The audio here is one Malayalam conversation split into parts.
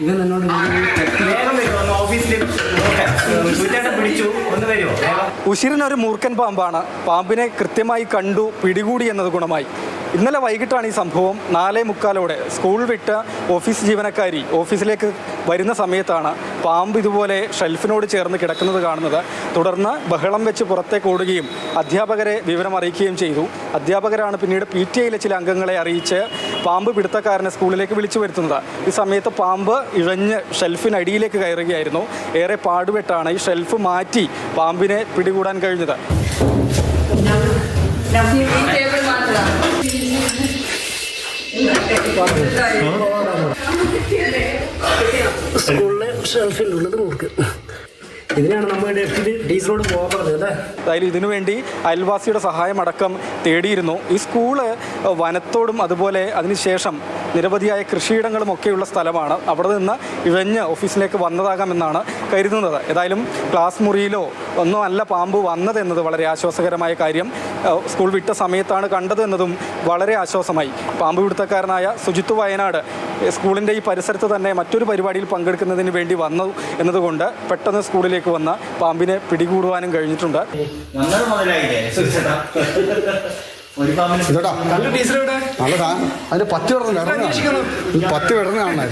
ഇവൻ ഒരു ഉശിരനൊരു മൂർഖൻ പാമ്പാണ്. പാമ്പിനെ കൃത്യമായി കണ്ടു പിടികൂടി എന്നത് ഗുണമായി. ഇന്നലെ വൈകിട്ടാണ് ഈ സംഭവം. നാലേ മുക്കാലോടെ സ്കൂൾ വിട്ട് ഓഫീസ് ജീവനക്കാരി ഓഫീസിലേക്ക് വരുന്ന സമയത്താണ് പാമ്പ് ഇതുപോലെ ഷെൽഫിനോട് ചേർന്ന് കിടക്കുന്നത് കാണുന്നത്. തുടർന്ന് ബഹളം വെച്ച് പുറത്തേക്ക് ഓടുകയും അധ്യാപകരെ വിവരം അറിയിക്കുകയും ചെയ്തു. അധ്യാപകരാണ് പിന്നീട് പി ടി ഐയിലെ ചില അംഗങ്ങളെ അറിയിച്ച് പാമ്പ് പിടുത്തക്കാരനെ സ്കൂളിലേക്ക് വിളിച്ചു വരുത്തുന്നത്. ഈ സമയത്ത് പാമ്പ് ഇഴഞ്ഞ് ഷെൽഫിനടിയിലേക്ക് കയറുകയായിരുന്നു. ഏറെ പാടുപെട്ടാണ് ഈ ഷെൽഫ് മാറ്റി പാമ്പിനെ പിടികൂടാൻ കഴിഞ്ഞത്. സ്കൂളിലെ ഷെൽഫിലുള്ളത് മൂർക്ക് ഇതിനാണ് നമ്മുടെ ഡീസലോട് പോകാൻ അതായത് ഇതിനുവേണ്ടി അയൽവാസിയുടെ സഹായം അടക്കം തേടിയിരുന്നു. ഈ സ്കൂൾ വനത്തോടും അതുപോലെ അതിനുശേഷം നിരവധിയായ കൃഷിയിടങ്ങളും ഒക്കെയുള്ള സ്ഥലമാണ്. അവിടെ നിന്ന് ഇഴഞ്ഞ് ഓഫീസിലേക്ക് വന്നതാകാമെന്നാണ് കരുതുന്നത്. ഏതായാലും ക്ലാസ് മുറിയിലോ ഒന്നും അല്ല പാമ്പ് വന്നതെന്നത് വളരെ ആശ്വാസകരമായ കാര്യം. സ്കൂൾ വിട്ട സമയത്താണ് കണ്ടത് എന്നതും വളരെ ആശ്വാസമായി. പാമ്പ് പിടുത്തക്കാരനായ സുജിത്ത് വയനാട് സ്കൂളിന്റെ ഈ പരിസരത്ത് തന്നെ മറ്റൊരു പരിപാടിയിൽ പങ്കെടുക്കുന്നതിന് വേണ്ടി വന്നു എന്നതുകൊണ്ട് പെട്ടെന്ന് സ്കൂളിലേക്ക് വന്ന പാമ്പിനെ പിടികൂടുവാനും കഴിഞ്ഞിട്ടുണ്ട്. അതിന്റെ പത്തി വിടർന്ന് വിടർന്നാണ് പത്തി വിടർന്നാണ്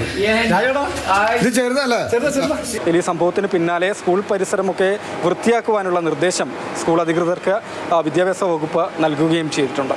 ഇത് വലിയ സംഭവത്തിന് പിന്നാലെ സ്കൂൾ പരിസരമൊക്കെ വൃത്തിയാക്കുവാനുള്ള നിർദ്ദേശം സ്കൂൾ അധികൃതർക്ക് വിദ്യാഭ്യാസ വകുപ്പ് നൽകുകയും ചെയ്തിട്ടുണ്ട്.